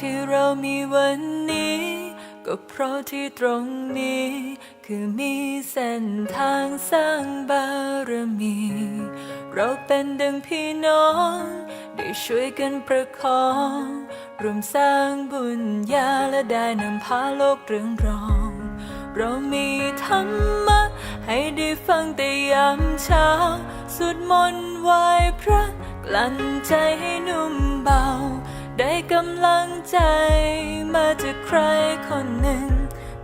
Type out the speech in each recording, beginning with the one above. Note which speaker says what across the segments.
Speaker 1: ที่เรามีวันนี้ ก็เพราะที่ตรงนี้ คือมีเส้นทางสร้างบารมี เราเป็นดังพี่น้อง ได้ช่วยกันประคองรวมสร้างบุญญาและได้นำพาโลกเรืองรอง เรามีธรรมะ ให้ได้ฟังแต่ยามเช้าสวดมนต์ไหว้พระกลั่นใจให้นุ่มเบา ได้กำลังใจมาจากใครคนหนึ่ง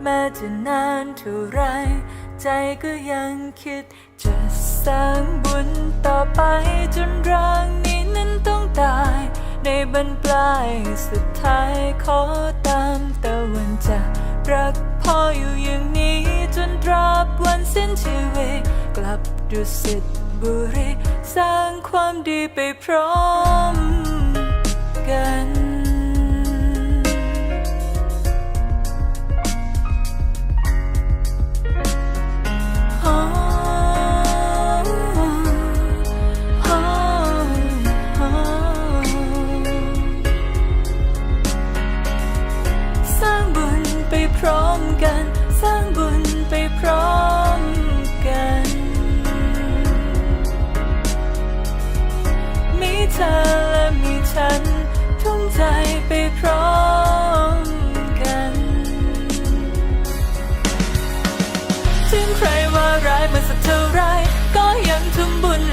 Speaker 1: แม้จะนานเท่าไร ใจก็ยังคิด จะสร้างบุญต่อไปจนร่างนี้นั้นต้องตาย ในบรรปลายสุดท้ายขอตามตะวันจากรักพ่ออยู่อย่างนี้ จนตราบวันสิ้นชีวิตกลับดุสิตบุรี สร้างความดีไปพร้อม กั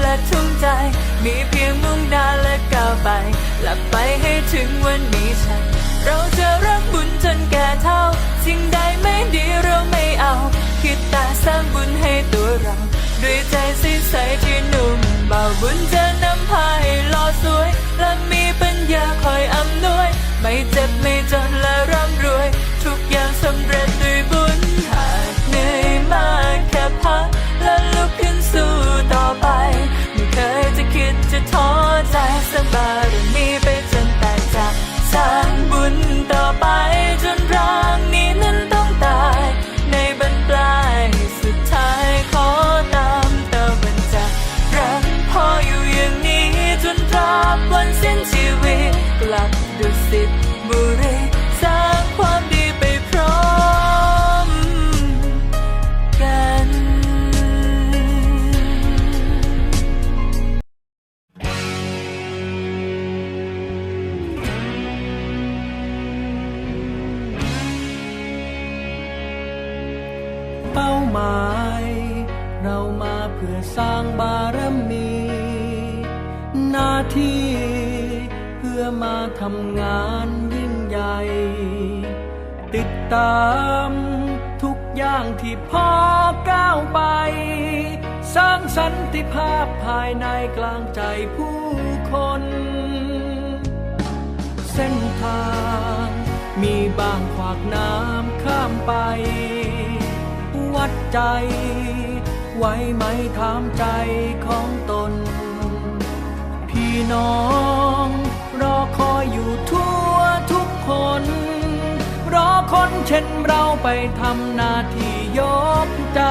Speaker 1: และทุ่มใจ มีเพียงมุ่งหน้าและก้าวไปหลับไปให้ถึงวันนี้ฉัน เราจะรักบุญจนแก่เท่า สิ่งใดไม่ดีเราไม่เอา คิดแต่สร้างบุญให้ตัวเรา ด้วยใจใสที่นุ่มเบาบุญจะนาบวันสิ้นชีวิต กลับดุสิตบุรีสร้างความดีไปพร้อมกัน
Speaker 2: เป้าหมาย เรามาเพื่อสร้างบารมี น้าที่เพื่อมาทำงานยิ่งใหญ่ ติดตามทุกอย่างที่พ่อก้าวไป สร้างสันติภาพภายในกลางใจผู้คน เส้นทางมีบางขวากน้ำข้ามไป วัดใจ ไว้ไหมถามใจของตน พี่น้อง รอคอยอยู่ทั่วทุกคน รอคนเช่นเราไปทำหน้าที่ยกใจ